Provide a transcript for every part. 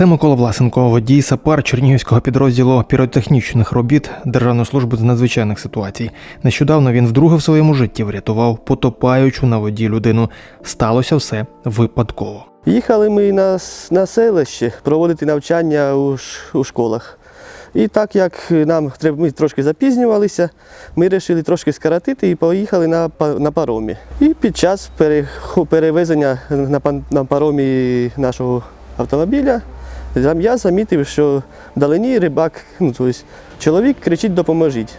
Це Микола Власенко, водій сапар Чернігівського підрозділу піротехнічних робіт Державної служби з надзвичайних ситуацій. Нещодавно він вдруге в своєму житті врятував потопаючу на воді людину. Сталося все випадково. Їхали ми на, на селище проводити навчання у, у школах. І так як нам ми трошки запізнювалися, ми вирішили трошки скоротити і поїхали на, на паромі. І під час перевезення на паромі нашого автомобіля зам- я замітив, що вдалині рибак, ну, тобто чоловік кричить Допоможіть.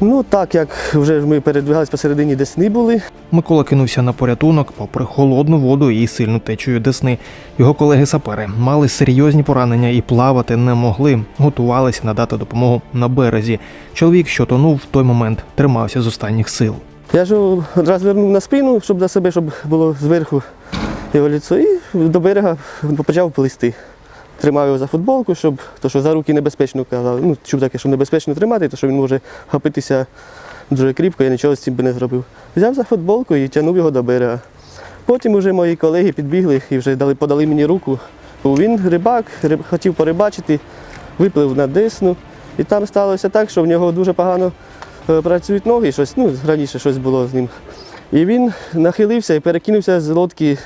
Ну, так як вже ми передвигалися посередині Десни були, Микола кинувся на порятунок попри холодну воду і сильну течію десни. Його колеги-сапери мали серйозні поранення і плавати не могли, готувалися надати допомогу на березі. Чоловік, що тонув, в той момент тримався з останніх сил. Я ж його розвернув на спину, щоб за себе, щоб було зверху його лицо, і до берега почав плисти. Тримав його за футболку, щоб то, що за руки небезпечно казав. Ну, чув таке, що небезпечно тримати, то що він може хапитися дуже кріпко, я нічого з цим би не зробив. Взяв за футболку і тягнув його до берега. Потім вже мої колеги підбігли і вже дали, подали мені руку. Бо Він рибак, риб- хотів порибачити, виплив на десну. І там сталося так, що в нього дуже погано е, працюють ноги, щось, ну, раніше щось було з ним. І він нахилився і перекинувся з лодки,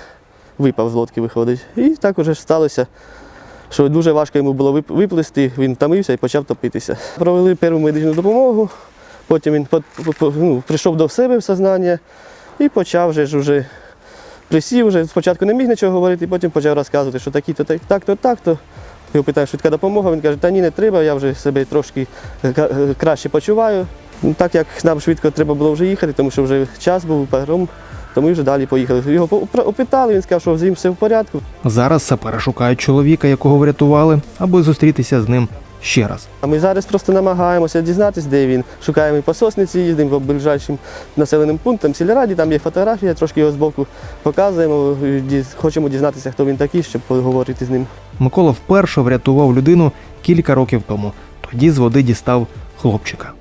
випав з лодки, виходить. І так уже сталося, що дуже важко йому було виплисти, він втомився і почав топитися. Провели перву медичну допомогу, потім він ну, прийшов до себе в сознання і почав вже ж уже присів, вже спочатку не міг нічого говорити, потім почав розказувати, що такі-то, так- так-то, так-то. Його питаю, швидка допомога, він каже, та ні, не треба, я вже себе трошки краще почуваю. Ну, Так як нам швидко треба було вже їхати, тому що вже час був паром, то ми вже далі поїхали. Його опитали, він сказав, що з ним все в порядку. Зараз сапери шукають чоловіка, якого врятували, аби зустрітися з ним ще раз. А ми зараз просто намагаємося дізнатися, де він. Шукаємо і по сосниці, їздимо по ближайшим населеним пунктам, сільраді, там є фотографія, трошки його збоку показуємо. Хочемо дізнатися, хто він такий, щоб поговорити з ним. Микола вперше врятував людину кілька років тому. Тоді з води дістав хлопчика.